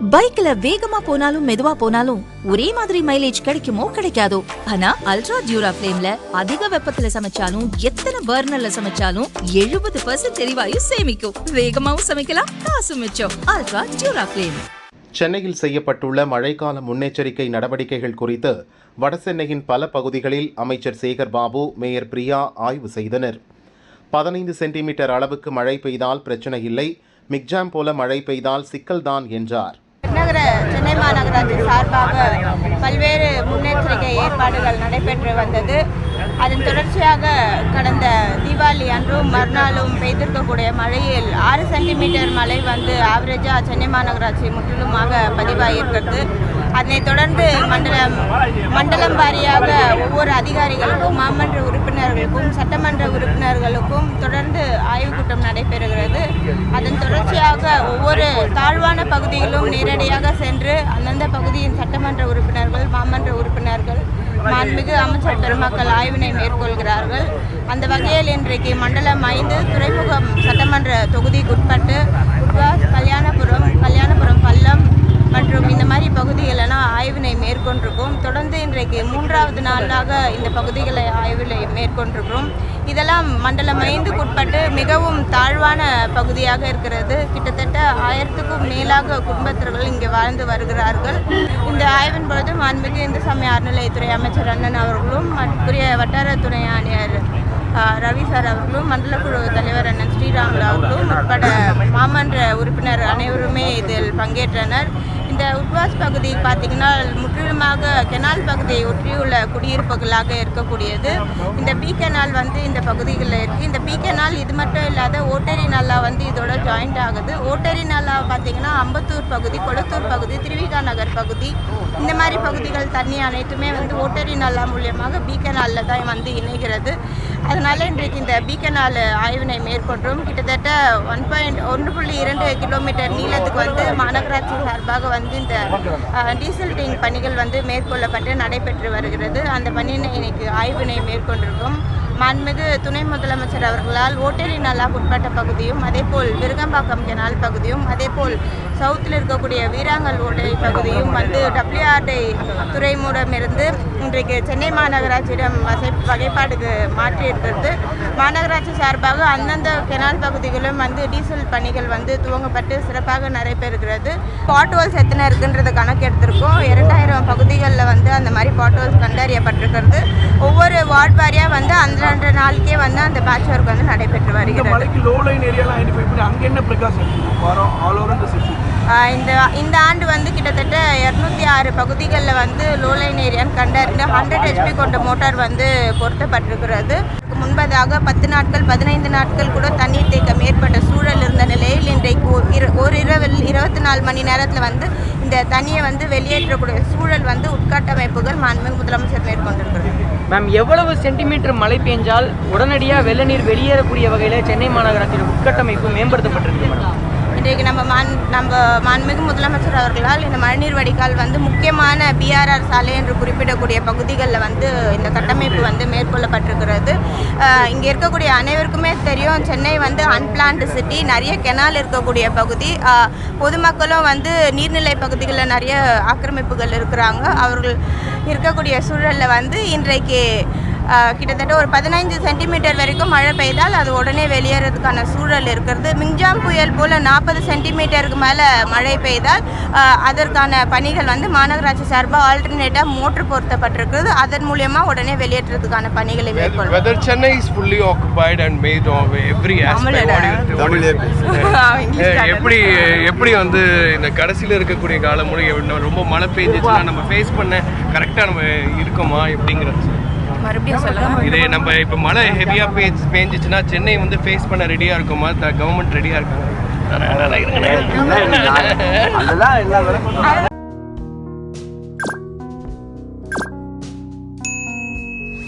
பைக்ல வேகமா போனாலும் மெதுவா போனாலும் ஒரே மாதிரி மைலேஜ் கிடைக்குமோ கிடைக்காதோ? ஆனா அல்ட்ரா டியூரா ஃபிளேம்ல அதிக வெப்பத்துல சமைச்சாலும் எத்தனை பர்னர்ல சமைச்சாலும் எழுபது பர்சன்ட் எரிவாயு சேமிக்கும். வேகமாவும் சமைக்கலாம் காசு மிச்சம். அல்ட்ரா டியூரா ஃபிளேம் சென்னையில் செய்யப்பட்டுள்ள மழைக்கால முன்னெச்சரிக்கை நடவடிக்கைகள் குறித்து வடசென்னையின் பல பகுதிகளில் அமைச்சர் சேகர் பாபு மேயர் பிரியா ஆய்வு செய்தனர். பதினைந்து சென்டிமீட்டர் அளவுக்கு மழை பெய்தால் பிரச்சனை இல்லை. மிக்ஜாம் போல மழை பெய்தால் சிக்கல்தான் என்றார். மாநகர சென்னை மாநகராட்சி சார்பாக பல்வேறு முன்னெச்சரிக்கை ஏற்பாடுகள் நடைபெற்று வந்தது. அதன் தொடர்ச்சியாக கடந்த தீபாவளி அன்றும் மறுநாளும் பெய்திருக்கக்கூடிய மழையில் ஆறு சென்டிமீட்டர் மழை வந்து ஆவரேஜாக சென்னை மாநகராட்சி முற்றிலுமாக பதிவாகியிருக்கிறது அதனைத் தொடர்ந்து மண்டலம் மண்டலம் வாரியாக ஒவ்வொரு அதிகாரிகளுக்கும் மாமன்ற உறுப்பினர்களுக்கும் சட்டமன்ற உறுப்பினர்களுக்கும் தொடர்ந்து ஆய்வுக் கூட்டம் நடைபெறுகிறது. அதன் தொடர்ச்சியாக ஒவ்வொரு தாழ்வான பகுதியிலும் நேரடியாக சென்று அந்தந்த பகுதியின் சட்டமன்ற உறுப்பினர்கள் மாமன்ற உறுப்பினர்கள் மாண்புமிகு அமைச்சர் பெருமக்கள் ஆய்வினை மேற்கொள்கிறார்கள். அந்த வகையில் இன்றைக்கு மண்டலம் ஐந்து துறைமுகம் சட்டமன்ற தொகுதிக்குட்பட்டு உட்வாஸ் கல்யாணபுரம் கல்யாணபுரம் பள்ளம் மற்றும் இந்த மாதிரி பகுதிகளெல்லாம் ஆய்வினை மேற்கொண்டிருக்கோம் தொடர்ந்து இன்றைக்கு மூன்றாவது நாளாக இந்த பகுதிகளை ஆய்வில் மேற்கொண்டிருக்கிறோம். இதெல்லாம் மண்டலம் ஐந்துக்குட்பட்டு மிகவும் தாழ்வான பகுதியாக இருக்கிறது. கிட்டத்தட்ட ஆயிரத்துக்கும் மேலாக குடும்பத்தினர்கள் இங்கே வாழ்ந்து வருகிறார்கள். இந்த ஆய்வின் பொழுது மாண்புமிகு இந்து சமய அறநிலையத்துறை அமைச்சர் அண்ணன் அவர்களும் மற்ற வட்டார துணை ஆணையர் ரவி சார் அவர்களும் மண்டல குழு தலைவர் அண்ணன் ஸ்ரீராமுலு அவர்களும் உட்பட மாமன்ற உறுப்பினர் அனைவருமே இதில் பங்கேற்றனர். இந்த உட்வாஸ் பகுதி பார்த்திங்கன்னா முற்றிலுமாக கெனால் பகுதியை ஒற்றியுள்ள குடியிருப்புகளாக இருக்கக்கூடியது. இந்த பி கெனால் வந்து இந்த பகுதிகளில் இருக்குது இந்த பி கெனால் இது மட்டும் இல்லாத ஓட்டரி நல்லா வந்து இதோட ஜாயிண்ட் ஆகுது. ஓட்டரி நல்லா பார்த்திங்கன்னா அம்பத்தூர் பகுதி கொளத்தூர் பகுதி திருவிகா நகர் பகுதி. இந்த மாதிரி பகுதிகள் தண்ணி அனைத்துமே வந்து ஓட்டரி நல்லா மூலியமாக பி கெனாலில் தான் வந்து இணைகிறது. அதனால் இன்றைக்கு இந்த பீக்கனால் ஆய்வினை மேற்கொண்டோம். கிட்டத்தட்ட ஒன் பாயிண்ட் ஒன்று புள்ளி இரண்டு கிலோமீட்டர் நீளத்துக்கு வந்து மாநகராட்சி சார்பாக வந்து இந்த டீசல் டேங்க் பணிகள் வந்து மேற்கொள்ளப்பட்டு நடைபெற்று வருகிறது. அந்த பணியினை இன்னைக்கு ஆய்வினை மேற்கொண்டிருக்கும். மாண்புமிகு துணை முதலமைச்சர் அவர்களால் ஓட்டேரி நல்லா உட்பட்ட பகுதியும் அதேபோல் விருகம்பாக்கம் கெனால் பகுதியும் அதேபோல் சவுத்தில் இருக்கக்கூடிய வீராங்கல் ஓட்டை பகுதியும் வந்து டபிள்யூஆர்டி துறைமுடமிருந்து இன்றைக்கு சென்னை மாநகராட்சியிடம் வசை வகைப்பாடுக்கு மாற்றியிருக்கிறது மாநகராட்சி சார்பாக அந்தந்த கெனால் பகுதிகளும் வந்து டீசல் பணிகள் வந்து துவங்கப்பட்டு சிறப்பாக நடைபெறுகிறது. பாட்வால்ஸ் எத்தனை இருக்குன்றது கணக்கு எடுத்திருக்கோம் இரண்டாயிரம் பகுதிகளில் வந்து அந்த மாதிரி பாட்வால்ஸ் கண்டறியப்பட்டிருக்கிறது. ஒவ்வொரு வார்டு வாரியாக வந்து அந்த அந்தந்த நாளுக்கே வந்து அந்த பேட்ச் ஒர்க் வந்து நடைபெற்று வருகிறது. மலைக்கு லோ லைன் ஏரியாலாம் ஐடென்டிஃபை பண்ணி அங்கே என்ன ப்ரிகாஷன் வரோம் ஆல் ஓவர் சிட்டி ஆஹ் இந்த இந்த ஆண்டு வந்து கிட்டத்தட்ட இரநூத்தி ஆறு பகுதிகளில் வந்து லோலைன் ஏரியான்னு கண்டறிந்து ஹண்ட்ரட் ஹெச்பி கொண்ட மோட்டார் வந்து பொருத்தப்பட்டிருக்கிறது. முன்பதாக பத்து நாட்கள் பதினைந்து நாட்கள் கூட தண்ணீர் தேக்கம் ஏற்பட்ட இருந்த நிலையில் இன்றைக்கு ஒரு ஒரு இரவில் இருபத்தி நாலு மணி நேரத்தில் வந்து இந்த தண்ணியை வந்து வெளியேற்றக்கூடிய சூழல் வந்து உட்கட்டமைப்புகள் மாண்புமிகு முதலமைச்சர் மேற்கொண்டிருக்கிறது. மேம் எவ்வளவு சென்டிமீட்டர் மழை பெஞ்சால் உடனடியாக வெள்ள நீர் வெளியேறக்கூடிய வகையில் சென்னை மாநகரத்தின் உட்கட்டமைப்பு மேம்படுத்தப்பட்டிருக்கு மேடம்? இன்றைக்கு நம்ம மான் நம்ம மாண்புமிகு முதலமைச்சர் அவர்களால் இந்த மழைநீர் வடிகால் வந்து முக்கியமான பிஆர்ஆர் சாலை என்று குறிப்பிடக்கூடிய பகுதிகளில் வந்து இந்த கட்டமைப்பு வந்து மேற்கொள்ளப்பட்டிருக்கிறது. இங்கே இருக்கக்கூடிய அனைவருக்குமே தெரியும் சென்னை வந்து அன்பிளான்டு சிட்டி நிறைய கெனால் இருக்கக்கூடிய பகுதி. பொதுமக்களும் வந்து நீர்நிலை பகுதிகளில் நிறைய ஆக்கிரமிப்புகள் இருக்கிறாங்க. அவர்கள் இருக்கக்கூடிய சூழலில் வந்து இன்றைக்கு கிட்டத்தட்ட ஒரு பதினைஞ்சு சென்டிமீட்டர் வரைக்கும் மழை பெய்தால் அது உடனே வெளியேறதுக்கான சூழல் இருக்கிறது. மிங்ஜாம் புயல் போல் நாற்பது சென்டிமீட்டருக்கு மேலே மழை பெய்தால் அதற்கான பணிகள் வந்து மாநகராட்சி சார்பாக ஆல்டர்னேட்டாக மோட்ரு பொருத்தப்பட்டிருக்கிறது. அதன் மூலியமாக உடனே வெளியேற்றதுக்கான பணிகளை மேற்கொள்ளும் whether Chennai is fully occupied and made of every aspect. What do you- what do you- Eh, எப்படி எப்படி வந்து இந்த கடைசியில் இருக்கக்கூடிய காலம் முறை இன்னும் ரொம்ப மழை பெஞ்சிச்சுன்னா நம்ம ஃபேஸ் பண்ண கரெக்டாக நம்ம இருக்கோமா எப்படிங்கிறது. மறுபடியும் சொல்லலாம் இதே நம்ம இப்போ மழை ஹெவியாக பேஞ்சு பேஞ்சிச்சுன்னா சென்னை வந்து ஃபேஸ் பண்ண ரெடியாக இருக்குமா? கவர்மெண்ட் ரெடியாக இருக்காங்க அதெல்லாம் எல்லா